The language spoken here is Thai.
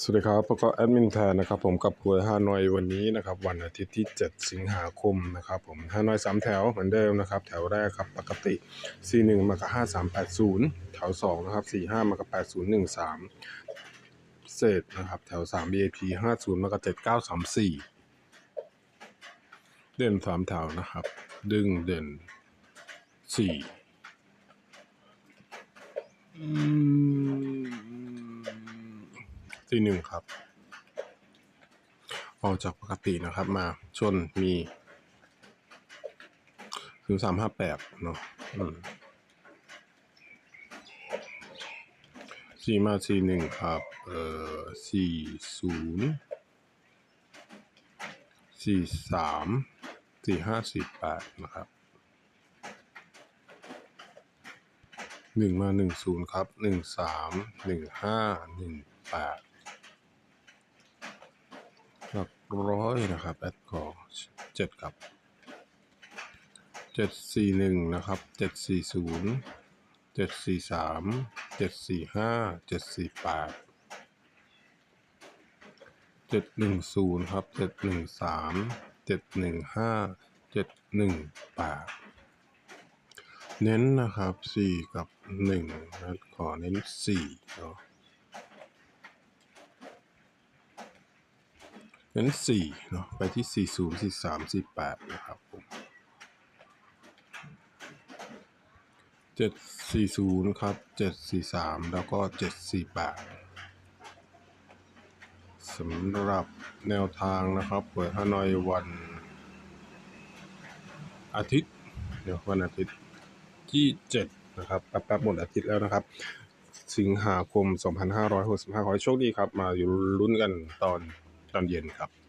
สวัสดีครับแล้วก็แอดมินแทนนะครับผมกับหวยฮานอยวันนี้นะครับวันอาทิตย์ที่ 7 สิงหาคมนะครับผมฮานอยสามแถวเหมือนเดิมนะครับแถวแรกครับปกติ C1 มากับ 5380 แถว2นะครับ45มากับ 8013 เศษนะครับแถว 3 BAP 50มากับ 7934 เด่น 3 แถวนะครับ ดึงเด่น 4อืม ที่หนึ่งครับ ออกจากปกตินะครับ มาชนมีถึงสามห้าแปดเนาะสี่มาสี่หนึ่งครับ เอ่อสี่ศูนย์สี่สามสี่ห้าสี่แปดนะครับหนึ่งมาหนึ่งศูนย์ครับหนึ่งสามหนึ่งห้าหนึ่งแปดหลัก ร้อยนะครับแอดกอเจ็ดครับเจ็ดสี่หนึ่งนะครับเจ็ดสี่ศูนย์เจ็ดสี่สามเจ็ดสี่ห้าเจ็ดสี่แปดเจ็ดหนึ่งศูนย์ครับเจ็ดหนึ่งสามเจ็ดหนึ่งห้าเจ็ดหนึ่งแปดเน้นนะครับสี่กับหนึ่งขอเน้นสี่เนาะ น้นสี่เนาะไปที่สี่ศูนย์สี่สามสี่แปดนะครับผมเจ็ดสี่ศูนย์ครับเจ็ดสี่สามแล้วก็เจ็ดสี่แปดสำหรับแนวทางนะครับเปิดฮานอยวันอาทิตย์ เดี๋ยววันอาทิตย์ที่ 7 นะครับแป๊บๆหมดอาทิตย์แล้วนะครับสิงหาคม 2565 ขอให้โชคดีครับ มาอยู่ลุ้นกันตอน ตอนเย็นครับ